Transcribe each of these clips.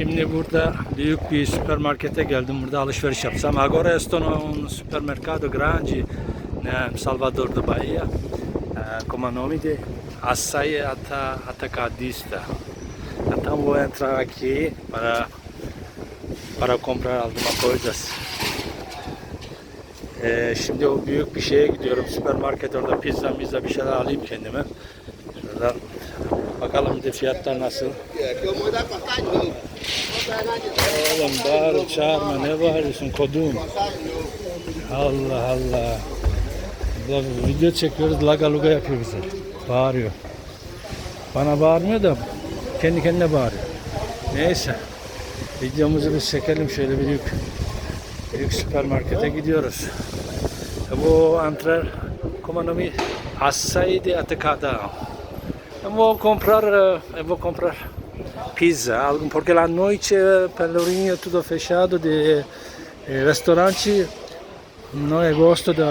Şimdi burada büyük bir süpermarkete geldim. Burada alışveriş yapsam. Agora estou num supermercado grande, né, Salvador da Bahia. Eh, como o nome de Açaí Ata, Atacadista. Então vou entrar aqui para para comprar alguma coisas. Eh, şimdi o büyük bir şeye gidiyorum. Süpermarket orada pizza pizza bir şeyler alayım kendime. Şuradan bakalım de fiyatlar nasıl. Oğlum bağır çağırma ne bağırıyorsun kodum. Allah Allah. Ulan video çekiyoruz laga luga yapıyor bize. Bağırıyor. Bana bağırmıyor da kendi kendine bağırıyor. Neyse. Videomuzu bir çekelim şöyle büyük büyük süpermarkete gidiyoruz. E, Bu entrar como nome açaí de atacadão. Eu vou comprar, eh, eu vou comprar pizza, algo porque la noite Pelourinho tudo fechado de eh, restaurante. Não é gosto de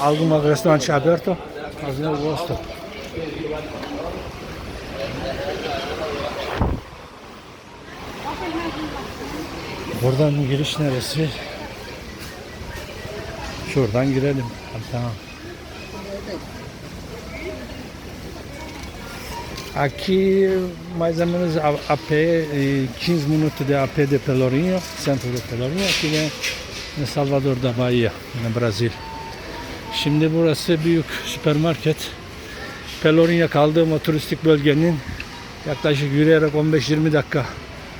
algum restaurante aberto, mas não gosto. Buradan giriş neresi? Şuradan girelim. Tamam. Aqui, mais ou menos a, a pé, eh, 15 minutos de a pé de Pelourinho, centro de Pelourinho, aqui ne Salvador da Bahia, ne Brasil. Şimdi burası büyük süpermarket. Pelourinho kaldığım o turistik bölgenin yaklaşık yürüyerek 15-20 dakika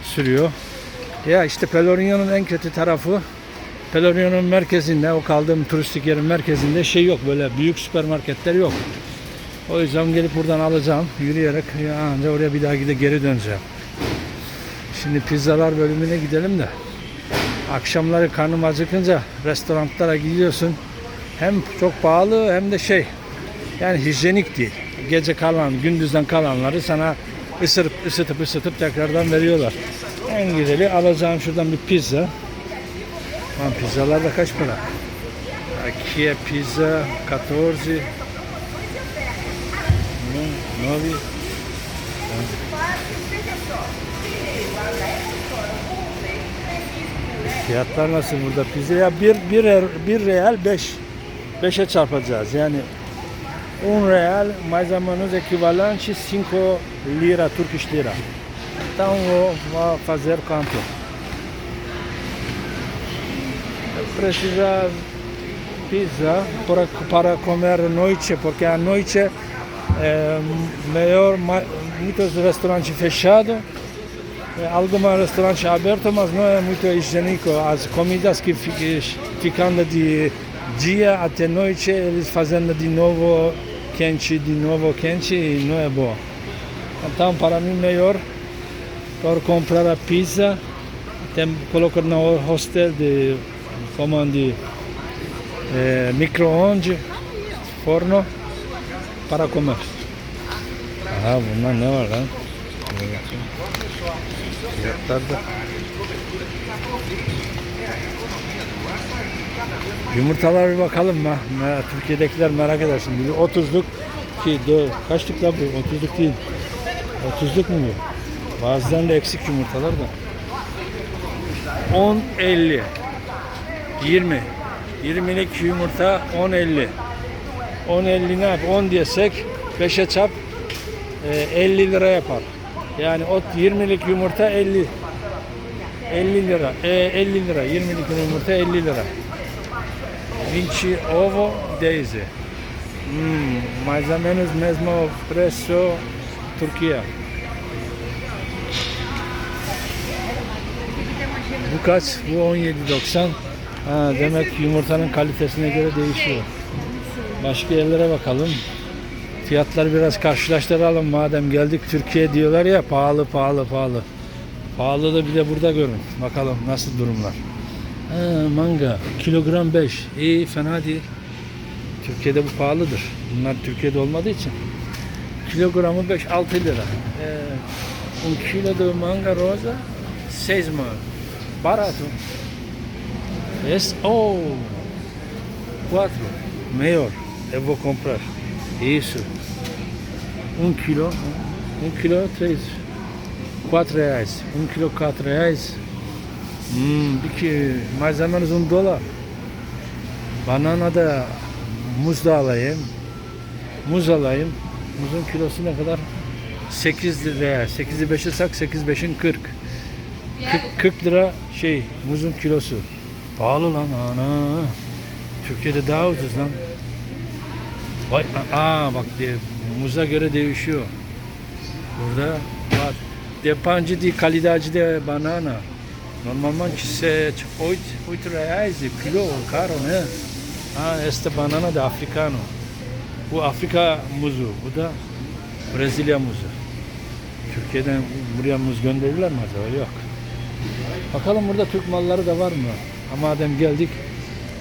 sürüyor. Ya işte Pelourinho'nun en kötü tarafı Pelourinho'nun merkezinde, o kaldığım turistik yerin merkezinde şey yok böyle büyük süpermarketler yok. O yüzden gelip buradan alacağım. Yürüyerek anca oraya bir daha gide geri döneceğim. Şimdi pizzalar bölümüne gidelim de. Akşamları karnım acıkınca restoranlara gidiyorsun. Hem çok pahalı hem de şey yani hijyenik değil. Gece kalan, gündüzden kalanları sana ısırıp ısıtıp ısıtıp tekrardan veriyorlar. En güzeli alacağım şuradan bir pizza. Lan pizzalar da kaç para? É pizza 14 Nove. Fiyatlar nasıl burada pizza? Ya bir, bir, bir real beş. Beşe çarpacağız yani. Un real mais ou menos equivalente 5 lira, Turkish lira. Então vou, vou fazer quanto? Precisa pizza para, para comer noite, porque à noite é melhor, muitos restaurantes fechados, alguns restaurantes abertos, mas não é muito higiênico. As comidas que fi- ficando de dia até noite, eles fazendo de novo quente, de novo quente, e não é bom. Então, para mim, melhor para comprar a pizza, tem, colocar no hostel de, como de é, micro-ondas, forno, para comer. Ah, bunlar ne var lan? Fiyatlar da. Yumurtalara bir bakalım mı? Türkiye'dekiler merak eder şimdi. Bir 30'luk ki dö- kaçlık lan bu? 30'luk değil. 30'luk mu bu? Bazılarında eksik yumurtalar da. 10 50 20 20'lik yumurta 10 50 10 50 ne yap? 10 diyesek 5'e çap e, 50 lira yapar. Yani o 20'lik yumurta 50 50 lira. E, 50 lira. 20'lik yumurta 50 lira. Vinci ovo Daisy. Hmm, mais ou menos mesmo preço Türkiye. Bu kaç? Bu 17.90. Ha, demek yumurtanın kalitesine göre değişiyor. Başka yerlere bakalım. Fiyatları biraz karşılaştıralım madem geldik Türkiye diyorlar ya pahalı pahalı pahalı. Pahalı da bir de burada görün. Bakalım nasıl durumlar. Ha, manga kilogram 5. İyi fena değil. Türkiye'de bu pahalıdır. Bunlar Türkiye'de olmadığı için. Kilogramı 5-6 lira. Ee, un kilo de manga rosa 6 mil. Barato. Es oh 4. Melhor. Vou comprar. Isso. Um quilo. Um quilo três. 4 reais. 1 kilo 4 reais. Hmm, bir ki malzemeniz 10 dolar. Banana da muz da alayım. Muz alayım. Muzun kilosu ne kadar? 8 liraya. 8'i 5'e sak 8 5'in 40. 40, 40 lira şey muzun kilosu. Pahalı lan ana. Türkiye'de daha ucuz lan. Vay aa bak de, muza göre değişiyor. Burada var. Depende de qualidade de banana. Normalmente se 8, 8 reais o kilo caro né? Ah, esta banana da africano. Bu Afrika muzu, bu da Brezilya muzu. Türkiye'den buraya muz gönderirler mi acaba? Yok. Bakalım burada Türk malları da var mı? Ama madem geldik,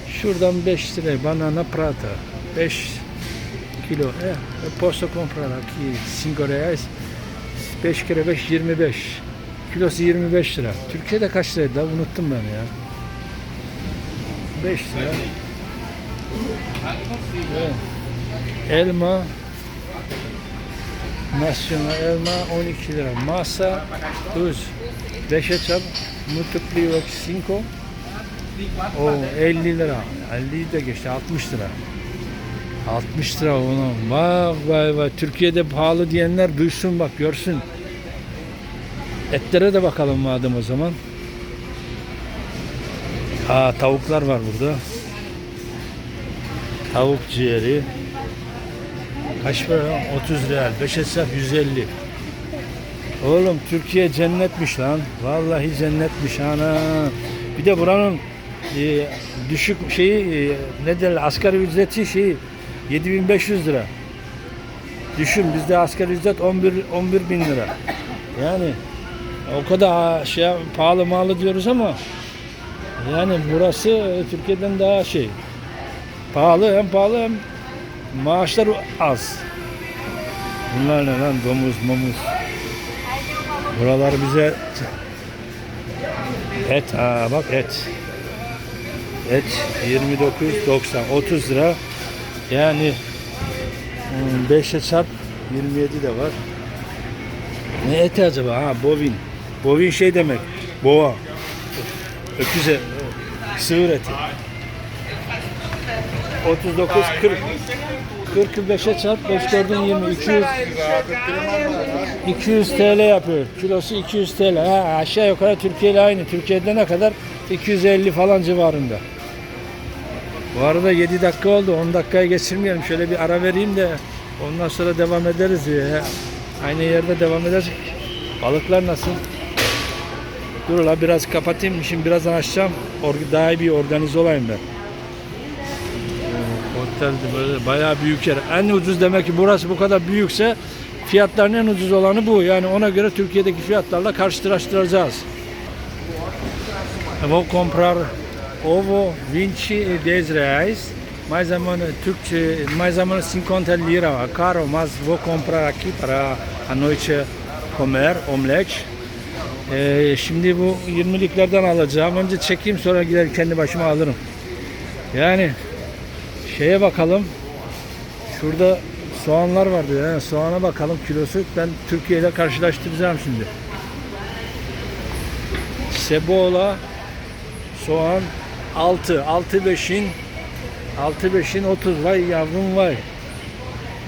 şuradan 5 lira banana prata. 5 kilo. Eu posso comprar aqui 5 reais. 5 kere 5 25. Kilosu 25 lira. Türkiye'de kaç liraydı da unuttum ben ya. 5 lira. Evet. Elma Nasyonal elma 12 lira. Masa tuz. 5'e çarp. Multipliyo 5. O 50 lira. 50 de geçti. 60 lira. 60 lira onu. Vay vay vay. Türkiye'de pahalı diyenler duysun bak görsün. Etlere de bakalım madem o zaman. Aa tavuklar var burada. Tavuk ciğeri. Kaç para? 30 real. 5 hesap 150. Oğlum Türkiye cennetmiş lan. Vallahi cennetmiş ana. Bir de buranın e, düşük şeyi e, ne derler asgari ücreti şeyi 7500 lira. Düşün bizde asgari ücret 11 11 bin lira. Yani o kadar şey pahalı malı diyoruz ama yani burası Türkiye'den daha şey pahalı hem pahalı hem maaşlar az. Bunlar ne lan domuz momuz. Buralar bize et ha bak et. Et 29.90 30 lira. Yani 5'e çarp 27 de var. Ne eti acaba? Ha bovin. Bovin şey demek. Boğa. Öküze. Sığır eti. 39 40 45'e çarp 5 4'ün 20 200 200 TL yapıyor. Kilosu 200 TL. Ha, aşağı yukarı Türkiye ile aynı. Türkiye'de ne kadar? 250 falan civarında. Bu arada 7 dakika oldu. 10 dakikaya geçirmeyelim. Şöyle bir ara vereyim de ondan sonra devam ederiz. Ya. Aynı yerde devam edecek. Balıklar nasıl? Dur la biraz kapatayım. Şimdi birazdan açacağım. Daha iyi bir organize olayım ben. Otel de böyle bayağı büyük yer. En ucuz demek ki burası bu kadar büyükse fiyatların en ucuz olanı bu. Yani ona göre Türkiye'deki fiyatlarla karşılaştıracağız. Vou comprar ovo 20 e 10 reais. Mais ou menos, Türkçe, mais ou menos 50 lira. Caro, mas vou comprar aqui para a noite comer omelete. Ee, şimdi bu 20'liklerden alacağım. Önce çekeyim sonra gider kendi başıma alırım. Yani şeye bakalım. Şurada soğanlar vardı. Yani soğana bakalım kilosu. Ben Türkiye ile karşılaştıracağım şimdi. Sebola soğan 6 6 5'in 6 5'in 30 vay yavrum vay.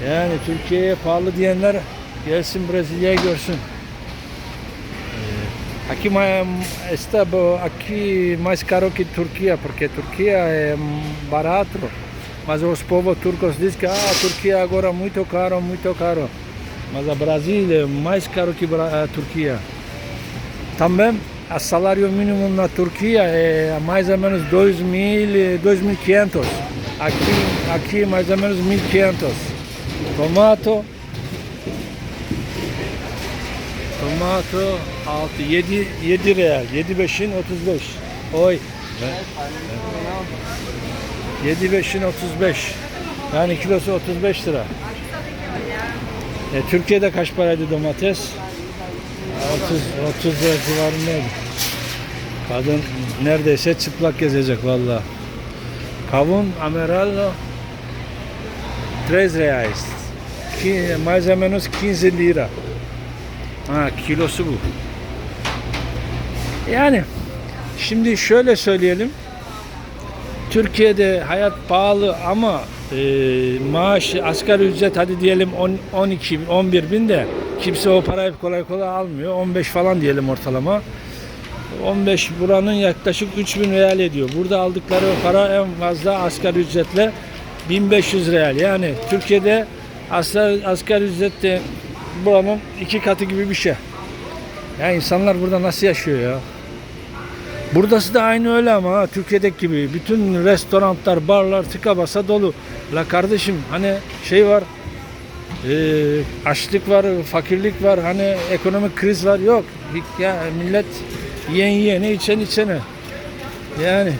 Yani Türkiye'ye pahalı diyenler gelsin Brezilya'yı görsün. Aqui está aqui mais caro que Turquia, porque Turquia é barato, mas os povos turcos dizem que ah, Turquia agora muito caro, muito caro. Mas a Brasil é mais caro que a Turquia. Também a salário mínimo na Turquia é mais ou menos 2.000, 2.500. Aqui, aqui mais ou menos 1.500. Tomato Tomato 6 7 7 real. 7 5'in 35. Oy. 7 5'in 35. Yani kilosu 35 lira. E, Türkiye'de kaç paraydı domates? 30 30 lira civarındaydı. Kadın neredeyse çıplak gezecek vallahi. Kavun Amerallo 3 reais. Ki, menos 15 lira. Ha kilosu bu. Yani şimdi şöyle söyleyelim. Türkiye'de hayat pahalı ama e, maaş asgari ücret hadi diyelim 10, 12 bin, 11 bin de kimse o parayı kolay kolay almıyor. 15 falan diyelim ortalama. 15 buranın yaklaşık 3000 real ediyor. Burada aldıkları para en fazla asgari ücretle 1500 real. Yani Türkiye'de asgari, asgari ücret de buranın iki katı gibi bir şey. Ya insanlar burada nasıl yaşıyor ya? Buradası da aynı öyle ama ha, Türkiye'deki gibi. Bütün restoranlar, barlar tıka basa dolu. La kardeşim hani şey var, e, açlık var, fakirlik var, hani ekonomik kriz var. Yok. Ya millet yiyen yiyene, içen içene. Yani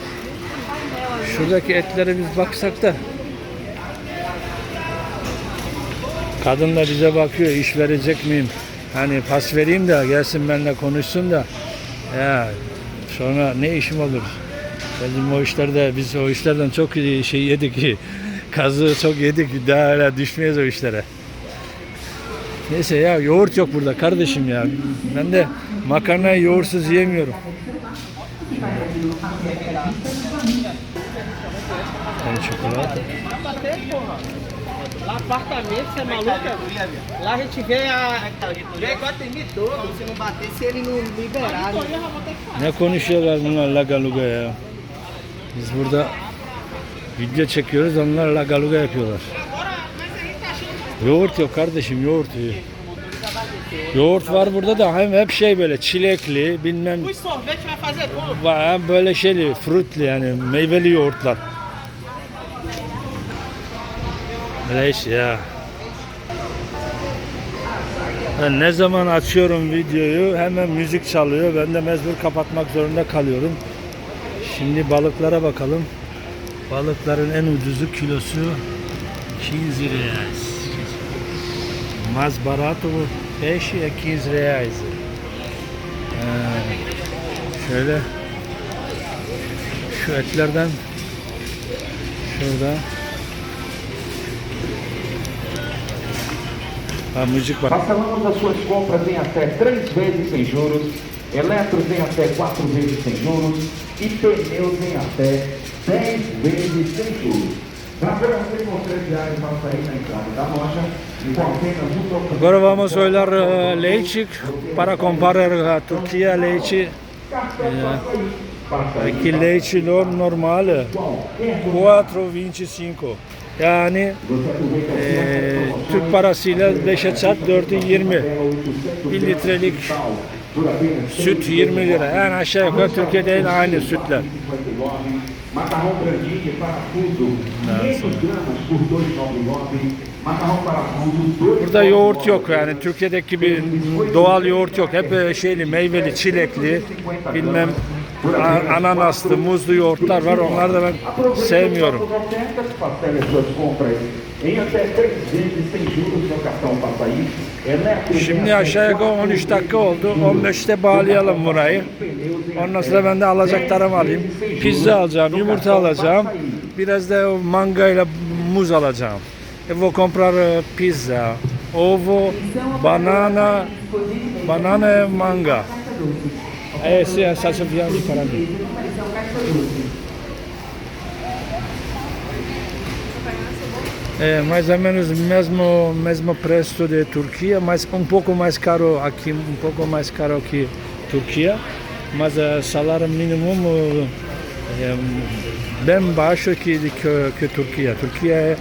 şuradaki etlere biz baksak da kadın da bize bakıyor iş verecek miyim? Hani pas vereyim de gelsin benimle konuşsun da ya sonra ne işim olur? Bizim o işlerde biz o işlerden çok şey yedik. Kazığı çok yedik. Daha öyle düşmeyiz o işlere. Neyse ya yoğurt yok burada kardeşim ya. Ben de makarnayı yoğurtsuz yiyemiyorum. Yani çikolata. Lá apartamento, você é maluca? Lá a gente vê a. Vê igual tem mim todo. Se não bater, se ele não liberar. Ne konuşuyorlar bunlar laga luga ya. Biz burada video çekiyoruz onlar laga luga yapıyorlar. Yoğurt yok kardeşim yoğurt yok. Yoğurt var burada da hem hep şey böyle çilekli bilmem hem böyle şeyli fruitli yani meyveli yoğurtlar. Reis ya. Ben ne zaman açıyorum videoyu hemen müzik çalıyor. Ben de mecbur kapatmak zorunda kalıyorum. Şimdi balıklara bakalım. Balıkların en ucuzu kilosu 15 reais. Mais barato o peixe é 15 reais. Ha, şöyle şu etlerden şurada ha, mıcık var. Parcelamos as suas compras em até três vezes sem juros, eletros em até quatro vezes sem juros e pneus em até dez vezes sem juros. E Agora vamos olhar uh, leite para comparar a Turquia leite aqui leite no- normal 4.25 yani e, Türk parasıyla 5'e çarp 4'ü 20 1 litrelik süt 20 lira. Yani aşağı yukarı Türkiye'de aynı sütler Macarrão grandinho, parafuso, 500 gramas por 2,99. Macarrão parafuso, 2 Burada yoğurt yok yani Türkiye'deki gibi doğal yoğurt yok. Hep e, şeyli meyveli, çilekli, bilmem ananaslı, muzlu yoğurtlar var. Onları da ben sevmiyorum. Şimdi aşağı yukarı 13 dakika oldu. 15'te bağlayalım burayı. Ondan sonra ben de alacaklarımı alayım. Pizza alacağım, yumurta alacağım. Biraz da manga ile muz alacağım. Eu vou comprar eh, pizza, ovo, banana, banana e manga. Esse é a salsa viande para mim. É mais ou menos mesmo, mesmo preço de Turquia, mas um pouco mais caro aqui, um pouco mais caro que Turquia, mas o salário mínimo é bem baixo que, que, que Turquia. Turquia é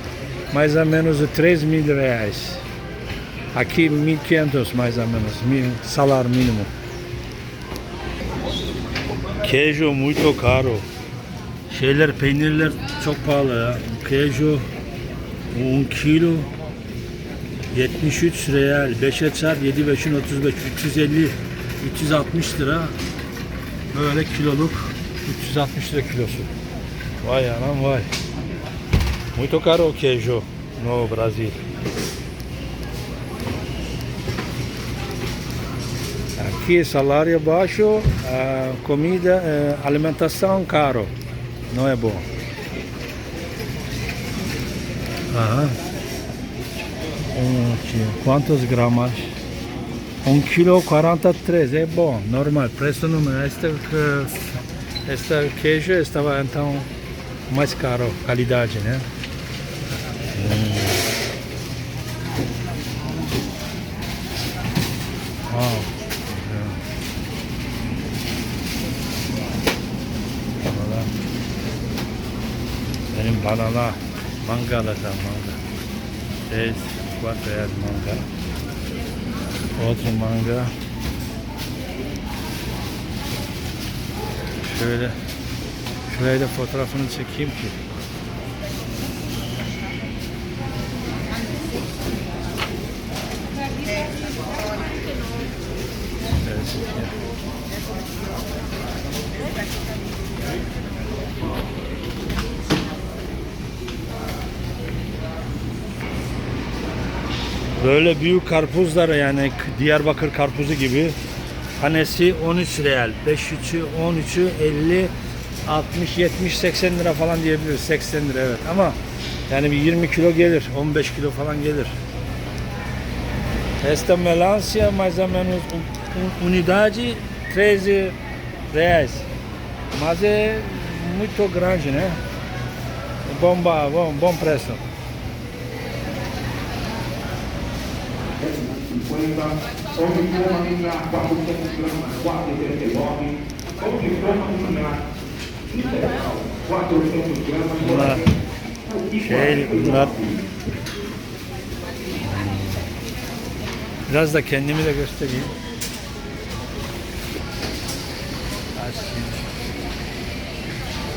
mais ou menos 3 mil reais. Aqui 1.500 mais ou menos, salário mínimo. Queijo muito caro. Şeyler, peynirler çok pahalı ya. Queijo 10 kilo 73 real. 5'e çarp 7 5'in 35 350 360 lira. Böyle kiloluk 360 lira kilosu. Vay anam vay. Muito caro o queijo no Brasil. Aqui salário baixo comida eh, alimentação caro. Não é bom Aham. Um. Quantos gramas? Un kilo 43, é bom, normal, preço número. Este, este queijo estava então mais caro, qualidade, né? Hum. Wow. Banalar. Benim banalar. Mangala da manga. 6, 4 real manga. Outro manga. Şöyle. Şuraya da fotoğrafını çekeyim ki. Şöyle çekeyim. Böyle büyük karpuzlar yani Diyarbakır karpuzu gibi tanesi 13 real. 5'ü 13'ü 50 60 70 80 lira falan diyebiliriz. 80 lira evet ama yani bir 20 kilo gelir. 15 kilo falan gelir. Esta melancia mais unidade 13 reais. Mas é muito grande, né? Bom, ba- bom, bom preço. 50, pão de forma linear 400 gramas, 4,39, pão de forma linear integral 400 gramas, Bunlar şey bunlar. Biraz da kendimi de göstereyim.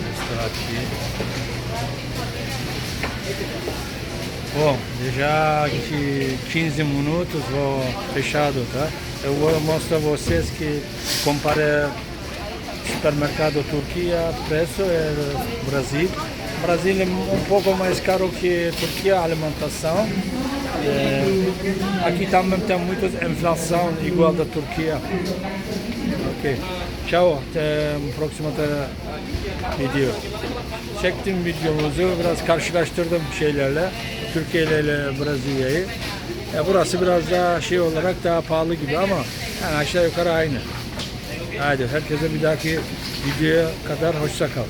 Mostrar aqui. Bom, já que 15 minutos vou fechado, tá? Eu vou mostrar a vocês que compara supermercado Turquia, preço é Brasil. Brasil é um pouco mais caro que Turquia, a alimentação. É, aqui também tem muita inflação igual da Turquia. Ok. Ciao, até o próximo video. Çektim videomuzu, biraz karşılaştırdım şeylerle. Türkiye ile Brezilya'yı. Ya burası biraz daha şey olarak daha pahalı gibi ama yani aşağı yukarı aynı. Haydi herkese bir dahaki videoya kadar hoşça kal.